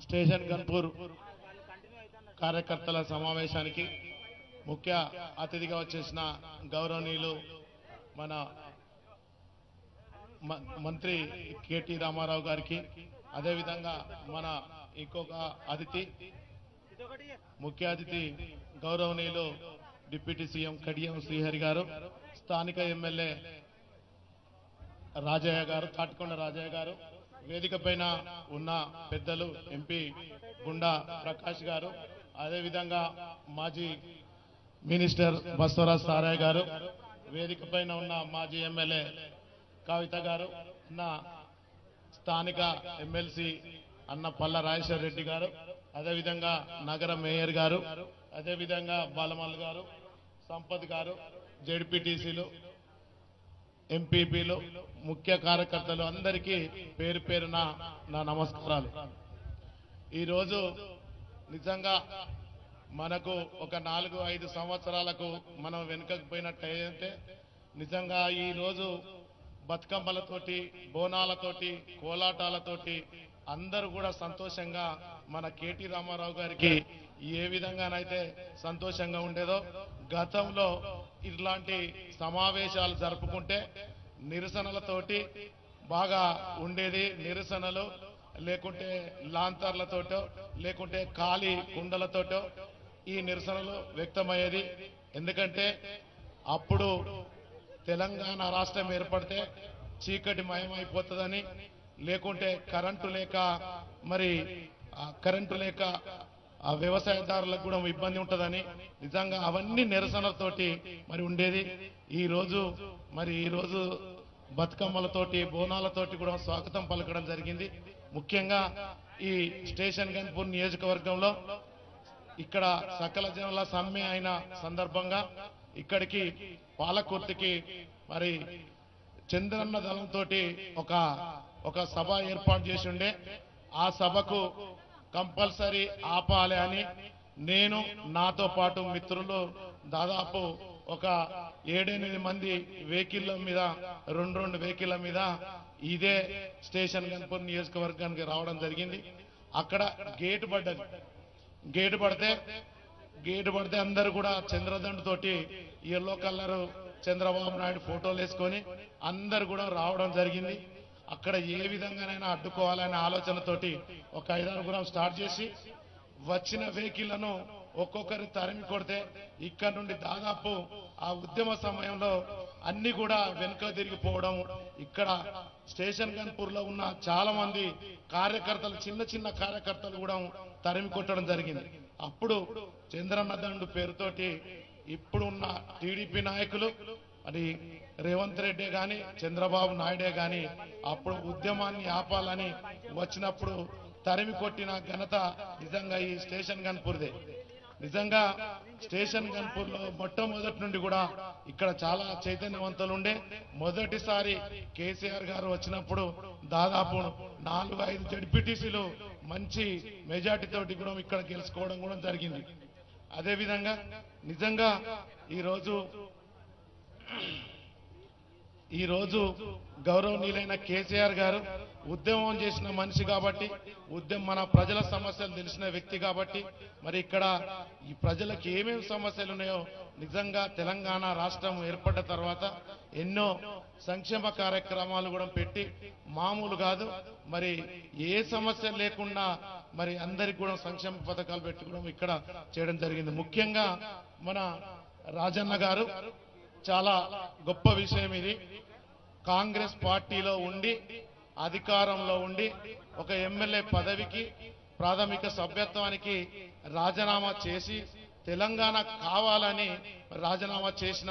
Station Ghanpur కార్యకర్తల సమావేశానికి ముఖ్య అతిథిగా వచ్చేసిన గౌరవనీయులు మన మంత్రి కేటీ రామారావు గారికి అదేవిధంగా మన ఇంకొక అతిథి ముఖ్య అతిథి గౌరవనీయులు డిప్యూటీ సీఎం కడియం శ్రీహరి గారు స్థానిక ఎమ్మెల్యే రాజయ్య గారు తాటికొండ రాజయ్య గారు వేదిక పైన ఉన్న పెద్దలు ఎంపీ గుండా ప్రకాష్ గారు అదేవిధంగా మాజీ మినిస్టర్ బస్వరాజ్ సారయ్య గారు వేదిక పైన ఉన్న మాజీ ఎమ్మెల్యే కవిత గారు ఉన్న స్థానిక ఎమ్మెల్సీ అన్న పల్ల రాజేశ్వర రెడ్డి గారు అదేవిధంగా నగర మేయర్ గారు అదేవిధంగా బాలమల్ గారు సంపత్ గారు జెడ్పీటీసీలు ఎంపీపీలు ముఖ్య కార్యకర్తలు అందరికీ పేరు పేరున నా నమస్కారాలు. ఈరోజు నిజంగా మనకు ఒక నాలుగు ఐదు సంవత్సరాలకు మనం వెనుకకు పోయినట్టయితే నిజంగా ఈ రోజు బతుకమ్మలతోటి బోనాలతోటి కోలాటాలతోటి అందరూ కూడా సంతోషంగా మన కేటీ రామారావు గారికి ఏ విధంగానైతే సంతోషంగా ఉండేదో గతంలో ఇట్లాంటి సమావేశాలు జరుపుకుంటే నిరసనలతోటి బాగా ఉండేది. నిరసనలు లేకుంటే లాంతర్లతోటో లేకుంటే ఖాళీ కుండలతోటో ఈ నిరసనలు వ్యక్తమయ్యేది. ఎందుకంటే అప్పుడు తెలంగాణ రాష్ట్రం ఏర్పడితే చీకటి మయమైపోతుందని లేకుంటే కరెంటు లేక మరి కరెంటు లేక ఆ వ్యవసాయదారులకు కూడా ఇబ్బంది ఉంటుందని నిజంగా అవన్నీ నిరసనలతోటి మరి ఉండేది. ఈ రోజు మరి ఈ రోజు బతుకమ్మలతోటి బోనాలతోటి కూడా స్వాగతం పలకడం జరిగింది. ముఖ్యంగా ఈ స్టేషన్ గన్పూర్ నియోజకవర్గంలో ఇక్కడ సకల జనుల సమ్మె అయిన సందర్భంగా ఇక్కడికి పాలకుర్తికి మరి చంద్రన్న దళంతో ఒక ఒక సభ ఏర్పాటు చేసి ఉండే ఆ సభకు కంపల్సరీ ఆపాలి అని నేను నాతో పాటు మిత్రులు దాదాపు ఒక ఏడెనిమిది మంది వెహికల్ల మీద రెండు రెండు వెహికల్ల మీద ఇదే స్టేషన్ గన్పూర్ నియోజకవర్గానికి రావడం జరిగింది. అక్కడ గేటు పడ్డది. గేటు పడితే గేటు పడితే అందరు కూడా చంద్రదండు తోటి ఎల్లో కలర్ చంద్రబాబు నాయుడు ఫోటోలు వేసుకొని అందరు కూడా రావడం జరిగింది. అక్కడ ఏ విధంగానైనా అడ్డుకోవాలనే ఆలోచనతోటి ఒక ఐదారుగురం స్టార్ట్ చేసి వచ్చిన వెహికల్లను ఒక్కొక్కరు తరిమి కొడితే ఇక్కడ నుండి దాదాపు ఆ ఉద్యమ సమయంలో అన్ని కూడా వెనుక తిరిగిపోవడం ఇక్కడ స్టేషన్ గన్పూర్లో ఉన్న చాలా మంది కార్యకర్తలు చిన్న చిన్న కార్యకర్తలు కూడా తరిమి కొట్టడం జరిగింది. అప్పుడు చంద్రన్న దండు పేరుతోటి ఇప్పుడున్న టీడీపీ నాయకులు అది రేవంత్ రెడ్డి కానీ చంద్రబాబు నాయుడే కానీ అప్పుడు ఉద్యమాన్ని ఆపాలని వచ్చినప్పుడు తరిమి కొట్టిన ఘనత నిజంగా ఈ స్టేషన్ గన్పూర్దే. నిజంగా స్టేషన్ గన్పూర్లో మొట్టమొదటి నుండి కూడా ఇక్కడ చాలా చైతన్యవంతులు ఉండే మొదటిసారి కేసీఆర్ గారు వచ్చినప్పుడు దాదాపు నాలుగు ఐదు జడ్పీటీసీలు మంచి మెజార్టీ తోటి కూడా ఇక్కడ గెలుచుకోవడం కూడా జరిగింది. అదేవిధంగా నిజంగా ఈరోజు ఈ రోజు గౌరవనీయులైన కేసీఆర్ గారు ఉద్యమం చేసిన మనిషి కాబట్టి ఉద్యమం మన ప్రజల సమస్యలు తెలిసిన వ్యక్తి కాబట్టి మరి ఇక్కడ ఈ ప్రజలకు ఏమేమి సమస్యలు ఉన్నాయో నిజంగా తెలంగాణ రాష్ట్రం ఏర్పడ్డ తర్వాత ఎన్నో సంక్షేమ కార్యక్రమాలు కూడా పెట్టి మామూలు కాదు మరి ఏ సమస్య లేకుండా మరి అందరికి కూడా సంక్షేమ పథకాలు పెట్టుకోవడం ఇక్కడ చేయడం జరిగింది. ముఖ్యంగా మన రాజన్న గారు చాలా గొప్ప విషయం ఇది. కాంగ్రెస్ పార్టీలో ఉండి అధికారంలో ఉండి ఒక ఎమ్మెల్యే పదవికి ప్రాథమిక సభ్యత్వానికి రాజీనామా చేసి తెలంగాణ కావాలని రాజీనామా చేసిన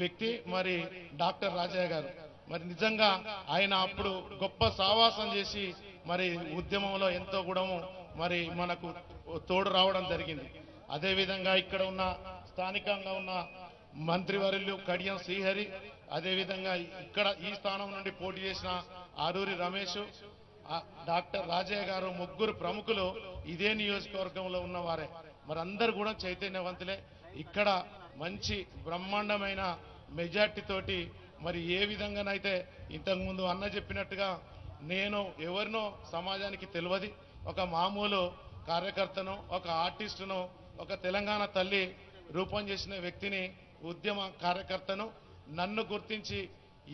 వ్యక్తి మరి డాక్టర్ రాజయ్య గారు. మరి నిజంగా ఆయన అప్పుడు గొప్ప సావాసం చేసి మరి ఉద్యమంలో ఎంతో కూడా మరి మనకు తోడు రావడం జరిగింది. అదేవిధంగా ఇక్కడ ఉన్న స్థానికంగా ఉన్న మంత్రివర్యులు కడియం శ్రీహరి అదేవిధంగా ఇక్కడ ఈ స్థానం నుండి పోటీ చేసిన ఆరూరి రమేష్ డాక్టర్ రాజయ్య గారు ముగ్గురు ప్రముఖులు ఇదే నియోజకవర్గంలో ఉన్నవారే. మరి అందరు కూడా చైతన్యవంతులే. ఇక్కడ మంచి బ్రహ్మాండమైన మెజార్టీ తోటి మరి ఏ విధంగానైతే ఇంతకుముందు అన్న చెప్పినట్టుగా నేను ఎవరినో సమాజానికి తెలియదు. ఒక మామూలు కార్యకర్తను ఒక ఆర్టిస్టును ఒక తెలంగాణ తల్లి రూపం చేసిన వ్యక్తిని ఉద్యమ కార్యకర్తను నన్ను గుర్తించి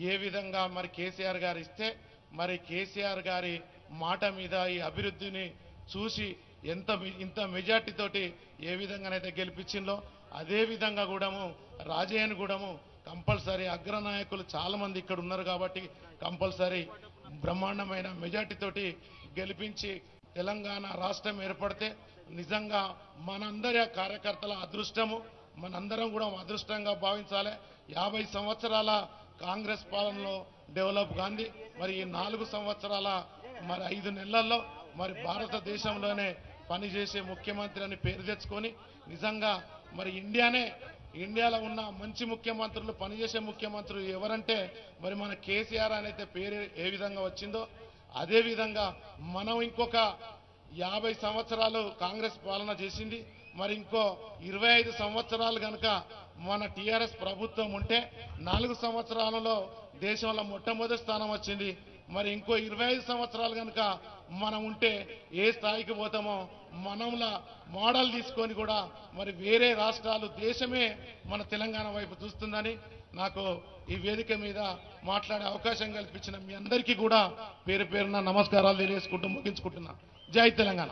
ఏ విధంగా మరి కేసీఆర్ గారు ఇస్తే మరి కేసీఆర్ గారి మాట మీద ఈ అభివృద్ధిని చూసి ఎంత ఇంత మెజార్టీతోటి ఏ విధంగానైతే గెలిపించిందో అదే విధంగా కూడాము రాజయ్యను కూడాము కంపల్సరీ అగ్రనాయకులు చాలా మంది ఇక్కడ ఉన్నారు కాబట్టి కంపల్సరీ బ్రహ్మాండమైన మెజార్టీతోటి గెలిపించి తెలంగాణ రాష్ట్రం ఏర్పడితే నిజంగా మనందరి కార్యకర్తల అదృష్టము మనందరం కూడా అదృష్టంగా భావించాలి. యాభై సంవత్సరాల కాంగ్రెస్ పాలనలో డెవలప్ గాంధీ మరి ఈ నాలుగు సంవత్సరాల మరి ఐదు నెలల్లో మరి భారతదేశంలోనే పనిచేసే ముఖ్యమంత్రి అని పేరు తెచ్చుకొని నిజంగా మరి ఇండియానే ఇండియాలో ఉన్న మంచి ముఖ్యమంత్రులు పనిచేసే ముఖ్యమంత్రులు ఎవరంటే మరి మన కేసీఆర్ అనైతే పేరు ఏ విధంగా వచ్చిందో అదేవిధంగా మనం ఇంకొక యాభై సంవత్సరాలు కాంగ్రెస్ పాలన చేసింది. మరి ఇంకో ఇరవై ఐదు సంవత్సరాలు కనుక మన టిఆర్ఎస్ ప్రభుత్వం ఉంటే నాలుగు సంవత్సరాలలో దేశంలో మొట్టమొదటి స్థానం వచ్చింది మరి ఇంకో ఇరవై ఐదు సంవత్సరాలు కనుక మనం ఉంటే ఏ స్థాయికి పోతామో మనంలా మోడల్ తీసుకొని కూడా మరి వేరే రాష్ట్రాలు దేశమే మన తెలంగాణ వైపు చూస్తుందని నాకు ఈ వేదిక మీద మాట్లాడే అవకాశం కల్పించిన మీ అందరికీ కూడా పేరు పేరున నమస్కారాలు తెలియజేసుకుంటూ ముగించుకుంటున్నా. జై తెలంగాణ.